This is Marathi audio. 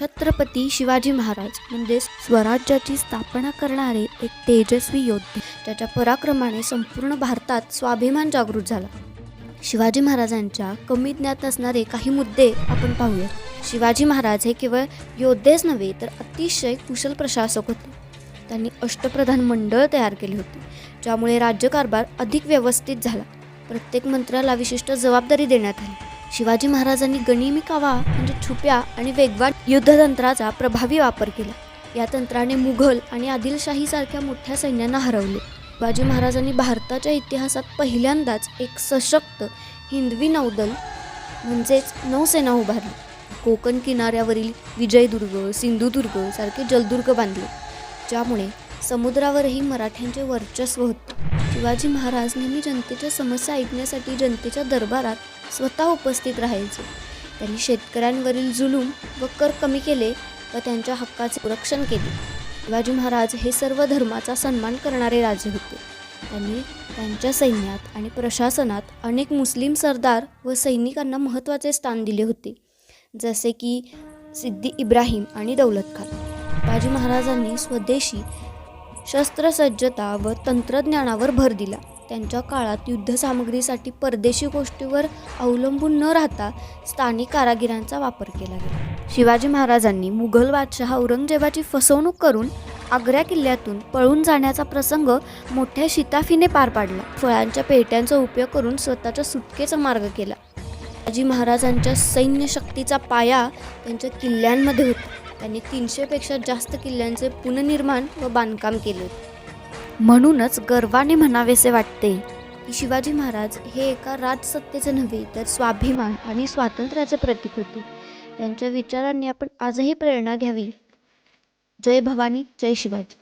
छत्रपती शिवाजी महाराज म्हणजे स्वराज्याची स्थापना करणारे एक तेजस्वी योद्धे त्याच्या पराक्रमाने संपूर्ण भारतात स्वाभिमान जागृत झाला. शिवाजी महाराजांच्या कमी ज्ञात असणारे काही मुद्दे आपण पाहूया शिवाजी महाराज हे केवळ योद्धेच नव्हे तर अतिशय कुशल प्रशासक होते. त्यांनी अष्टप्रधान मंडळ तयार केले होते ज्यामुळे राज्यकारभार अधिक व्यवस्थित झाला. प्रत्येक मंत्र्याला विशिष्ट जबाबदारी देण्यात आली. शिवाजी महाराजांनी गणिमिकावा कावा म्हणजे छुप्या आणि वेगवान युद्धतंत्राचा प्रभावी वापर केला. या तंत्राने मुघल आणि आदिलशाहीसारख्या मोठ्या सैन्यांना हरवले. शिवाजी महाराजांनी भारताच्या इतिहासात पहिल्यांदाच एक सशक्त हिंदवी नौदल म्हणजेच नौसेना उभारली. कोकण किनाऱ्यावरील विजयदुर्ग सिंधुदुर्ग सारखे जलदुर्ग बांधले ज्यामुळे समुद्रावरही मराठ्यांचे वर्चस्व होते. शिवाजी महाराज नेहमी जनतेच्या समस्या ऐकण्यासाठी जनतेच्या दरबारात स्वतः उपस्थित राहायचे. त्यांनी शेतकऱ्यांवरील जुलूम व कर कमी केले व त्यांच्या हक्काचे रक्षण केले. शिवाजी महाराज हे सर्व धर्माचा सन्मान करणारे राजे होते. त्यांनी त्यांच्या सैन्यात आणि प्रशासनात अनेक मुस्लिम सरदार व सैनिकांना महत्त्वाचे स्थान दिले होते. जसे की सिद्दी इब्राहिम आणि दौलत खान. शिवाजी महाराजांनी स्वदेशी शस्त्रसज्जता व तंत्रज्ञानावर भर दिला. त्यांच्या काळात युद्धसामग्रीसाठी परदेशी गोष्टीवर अवलंबून न राहता स्थानिक कारागिरांचा वापर केला गेला. शिवाजी महाराजांनी मुघल बादशहा औरंगजेबाची फसवणूक करून आग्रा किल्ल्यातून पळून जाण्याचा प्रसंग मोठ्या शिताफीने पार पाडला. फळांच्या पेट्यांचा उपयोग करून स्वतःच्या सुटकेचा मार्ग केला. शिवाजी महाराजांच्या सैन्य शक्तीचा पाया त्यांच्या किल्ल्यांमध्ये होता. त्यांनी तीनशेपेक्षा जास्त किल्ल्यांचे पुनर्निर्माण व बांधकाम केले होते. म्हणूनच गर्वाने म्हणावेसे वाटते. की शिवाजी महाराज हे एका राजसत्तेचे नव्हे तर स्वाभिमान आणि स्वातंत्र्याचे प्रतीक होते. त्यांच्या विचारांनी आपण आजही प्रेरणा घ्यावी. जय भवानी जय शिवाजी.